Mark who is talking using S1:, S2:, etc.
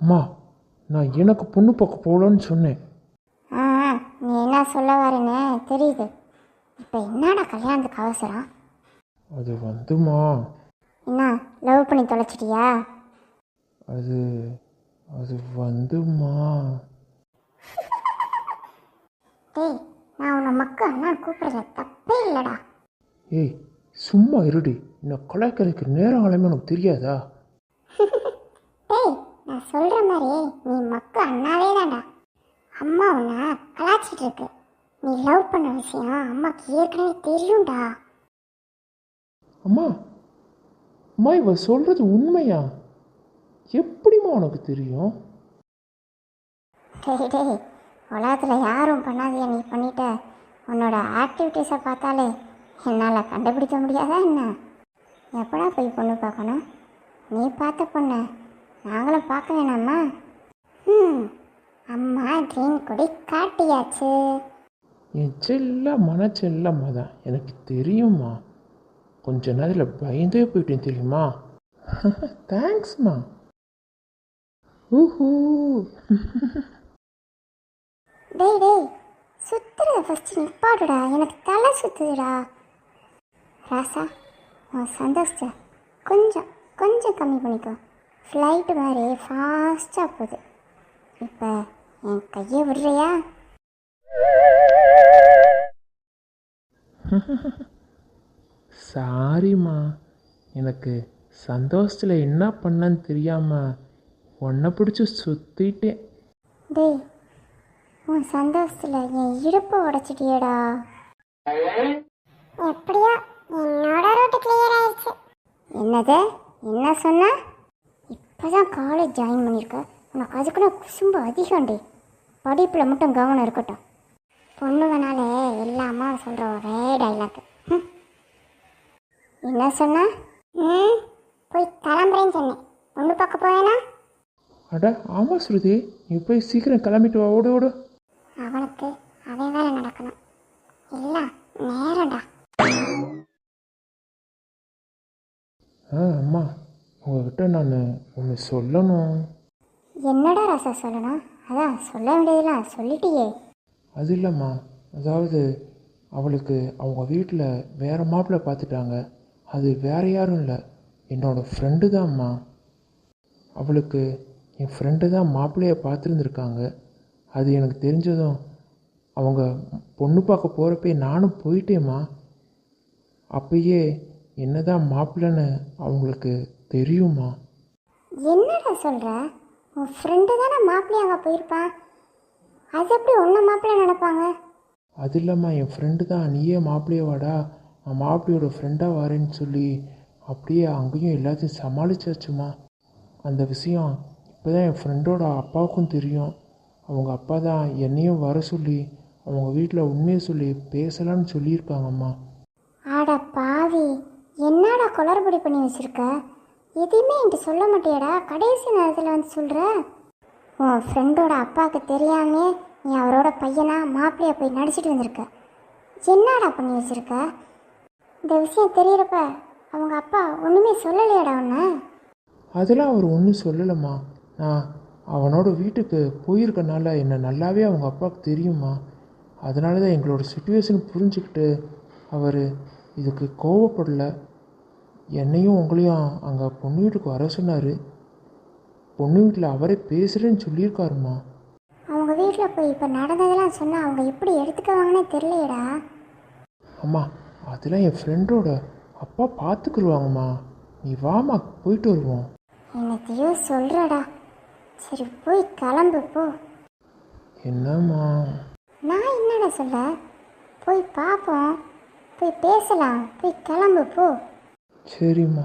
S1: அம்மா நான் எனக்கு பொண்ணு பார்க்க போகலன்னு சொன்னேன்.
S2: ஆ நீ என்ன சொல்ல வரேன்னு தெரியுது. இப்போ என்னடா கல்யாணத்துக்கு அவசரம்?
S1: அது வந்துமா?
S2: என்ன லவ் பண்ணி தொலைச்சிட்டியா?
S1: அது அது வந்துமா?
S2: டேய் நான் உன்னை மக்கு அண்ணா கூப்பிடுறதுல தப்பே இல்லைடா.
S1: ஏய் சும்மா இருடி. என்ன கலாய்க்கறதுக்கு நேரம் காலமே உனக்கு தெரியாதா?
S2: நான் சொல்கிற மாதிரி நீ மக்கு அண்ணாவே தான்டா. அம்மா உன்னை கலாச்சிட்டு இருக்கு நீ லவ் பண்ண விஷயம் அம்மாக்கு ஏற்கனவே தெரியும்டா.
S1: அம்மா அம்மா இவ சொல்றது உண்மையா? எப்படிம்மா உனக்கு தெரியும்?
S2: டேய் டேய் உலகத்தில் யாரும் பண்ணாதையா நீ பண்ணிட்ட உன்னோட ஆக்டிவிட்டீஸை பார்த்தாலே என்னால் கண்டுபிடிக்க முடியாதா என்ன? எப்படா போய் பொண்ணு பார்க்கணும்? நீ பார்த்த பொண்ணு நாங்களும் பார்க்க வேணாமா ம். அம்மா க்ரீன் கொடி காட்டியாச்சு.
S1: என் செல்ல மனச்செல்லம்மா தான். எனக்கு தெரியும்மா. கொஞ்ச நேரத்தில் பயந்தே போயிட்டேன் தெரியுமா? தேங்க்ஸ்மா ஊஹூ.
S2: டேய் டேய் சுத்துறத ஃபஸ்ட்டு நிப்பாடுடா எனக்கு தலை சுத்துதுடா. ராசா உன் சந்தோஷத்தை கொஞ்சம் கொஞ்சம் கம்மி பண்ணிக்கோ. ஃப்ளைட்டு மாதிரி ஃபாஸ்ட்டாக போகுது. இப்போ என் கையை விடுறியா?
S1: சாரிம்மா எனக்கு சந்தோஷத்தில் என்ன பண்ணன்னு தெரியாமல் உன்னை பிடிச்சி சுற்றிட்டேன்
S2: டேய் உன் சந்தோஷத்தில் என் இடுப்பை உடைச்சிட்டியேடா. எப்படியோ என்னோட ரூட்டு கிளியர் ஆயிடுச்சு. என்னது? என்ன சொன்ன? இப்போதான் காலேஜ் ஜாயின் பண்ணியிருக்க உனக்கு அதுக்குள்ள குசும்பு அதிகம்டி. படிப்பில் மட்டும் கவனம் இருக்கட்டும். பொண்ணுங்கனாலே எல்லாமா சொல்கிற ஒரே டைலாக் என்ன சொன்ன? ம் போய் கிளம்புறேன்னு சொன்னேன். பொண்ணு பார்க்க போவேனா?
S1: அட ஆமாம் ஸ்ருதி. நீ போய் சீக்கிரம் கிளம்பிட்டு வா. ஓடு ஓடு.
S2: அவனுக்கு அவன் வேலை நடக்கணும். எல்லாம் நேரம்டா.
S1: ஆ அம்மா. உங்ககிட்ட நான் ஒன்று சொல்லணும்.
S2: என்னடா ராசா சொல்லணும்? அதான் சொல்ல வேண்டியதெல்லாம் சொல்லிட்டியே.
S1: அது இல்லைம்மா. அதாவது அவளுக்கு அவங்க வீட்டில் வேறு மாப்பிள்ளை பார்த்துட்டாங்க அது வேற யாரும் இல்லை. என்னோட ஃப்ரெண்டு தான்ம்மா அவளுக்கு என் ஃப்ரெண்டு தான் மாப்பிள்ளைய பார்த்துருந்துருக்காங்க அது எனக்கு தெரிஞ்சதும் அவங்க பொண்ணு பார்க்க போகிறப்பே நானும் போயிட்டேம்மா. அப்பயே என்னதான் மாப்பிள்ளைன்னு அவங்களுக்கு தெரியுமா?
S2: என்னடா சொல்ற? உன் ஃப்ரெண்டு தானே மாப்பிள்ளை அங்கே போயிருப்பான் அது எப்படி ஒன்றை மாப்பிள்ளை நினைப்பாங்க?
S1: அது இல்லைம்மா என் ஃப்ரெண்டு தான் நீயே மாப்பிள்ளையே வாடா. நான் மாப்பிள்ளையோட ஃப்ரெண்டாக வரேன்னு சொல்லி அப்படியே அங்கேயும் எல்லாத்தையும் சமாளிச்சாச்சுமா. அந்த விஷயம் இப்போ தான் என் ஃப்ரெண்டோட அப்பாவுக்கும் தெரியும். அவங்க அப்பா தான் என்னையும் வர சொல்லி அவங்க வீட்டில் உண்மையை சொல்லி பேசலான்னு சொல்லியிருக்காங்கம்மா.
S2: ஆடா பாவி. என்னடா குளறுபடி பண்ணி வச்சுருக்க? எதையுமே என்கிட்ட சொல்ல மாட்டேடா கடைசி நேரத்தில் வந்து சொல்கிற உன் ஃப்ரெண்டோட அப்பாவுக்கு தெரியாமே நீ அவரோட பையனா மாப்பிள்ளைய போய் நடிச்சிட்டு வந்திருக்க. என்னடா பண்ணி வச்சுருக்க? இந்த விஷயம் தெரியறப்ப அவங்க அப்பா ஒன்றுமே சொல்லலையாடா உன்னை.
S1: அதெல்லாம் அவர் ஒன்றும் சொல்லலைம்மா. நான் அவனோட வீட்டுக்கு போயிருக்கனால என்னை நல்லாவே அவங்க அப்பாவுக்கு தெரியுமா அதனால தான் எங்களோட சுச்சுவேஷன் புரிஞ்சுக்கிட்டு அவர் இதுக்கு கோவப்படலை. என்னையும் உங்களையும் அங்கே பொண்ணு வீட்டுக்கு வர சொன்னார். பொண்ணு வீட்டில் அவரே பேசுகிறேன்னு சொல்லியிருக்காருமா
S2: அவங்க வீட்டில் போய் இப்போ நடந்ததெல்லாம் சொன்னால் அவங்க எப்படி எடுத்துக்குவாங்கன்னே தெரியலையேடா.
S1: அம்மா அதெல்லாம் என் ஃப்ரெண்டோட அப்பா பார்த்துக்குருவாங்கம்மா நீ வாம்மா போயிட்டு வருவோம்.
S2: என்னத்தையோ சொல்கிறடா சரி போய் கிளம்பு போ.
S1: என்னம்மா?
S2: நான் என்னடா சொல்ல? போய் பார்ப்போம் போய் பேசலாம். போய் கிளம்பு போ.
S1: சரிம்மா